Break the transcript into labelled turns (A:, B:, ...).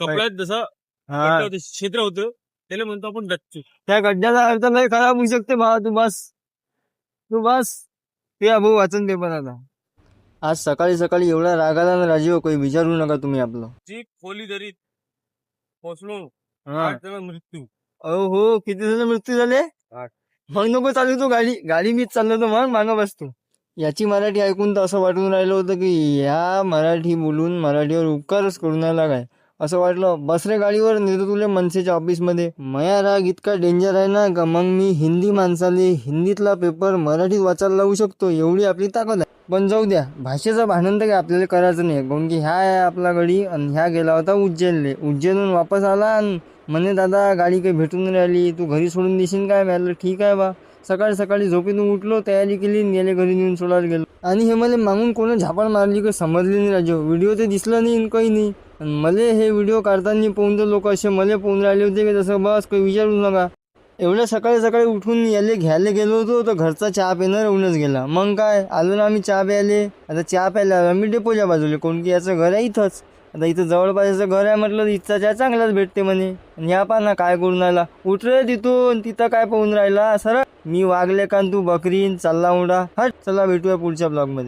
A: कपड्यात जसं
B: हा.
A: गड्डा होतं, छिद्र होतं त्याला म्हणतो आपण डच्चू.
B: त्या गड्ड्याचा अर्थ लय खराब होऊ शकते भावा तू बस. तू बस. ते भाऊ वाचन पेपर आता. आज सकाळी सकाळी एवढा राग आला ना राजीव काही विचारू नका तुम्ही आपलं.
A: जी खोली दरीत पोचलो
B: हा.
A: आठ जण मृत्यू.
B: अहो हो किती जण मृत्यू झाले?
A: आठ.
B: मग नको चालू तू गाडी गाडी मीच चाललो तर मग मागं बसतो याची मराठी ऐकून तर असं वाटून राहिलं होतं की या मराठी बोलून मराठीवर उपकारच करून राहिला काय. असं वाटलं बस रे गाडीवर नेतो तुले मनसेच्या ऑफिसमध्ये मया राग इतका डेंजर आहे ना का? मग मी हिंदी माणसाले हिंदीतला पेपर मराठीत वाचायला लावू शकतो एवढी आपली ताकद आहे. पण जाऊ द्या भाषेचं भांडण तर काही आपल्याला करायचं नाही काऊन की ह्या आहे आपला गडी आणि ह्या गेला होता उज्जैनले. उज्जैनहून वापस आला आणि म्हणे दादा गाडी काही भेटून राहिली तू घरी सोडून देशील काय? म्हणलं ठीक आहे बा. सकाळी सकाळी झोपेतून उठलो तयारी केली आणि गेले घरी नेऊन सोडायला गेलो. आणि हे मला मागून कोणा झापड मारली काही समजली नाही राजू. व्हिडिओ ते दिसलं नाही आणि काही नाही. आणि मला हे व्हिडिओ काढताना पाहून तर लोक असे मला पाहून राहिले होते की जसं बस काही विचारू नका. एवढ्या सकाळी सकाळी उठून याले घ्यायला गेलो होतो तर घरचा चहा पिणार येऊनच गेला. मग काय? आलो ना आम्ही चहा प्यायले. आता चहा प्यायला आलो आम्ही डेपोच्या बाजूला कोण की याचं घर आहे इथंच. आता इथं जवळपास घर आहे म्हटलं तर इथचा चहा चांगलाच भेटते म्हणे. आणि ह्या ना काय करून राहिला उठ रे तिथून तिथं काय पाहून राहिला? सर मी वागले का तू बकरीन? चालला उडा. हट चला भेटूया पुढच्या ब्लॉगमध्ये.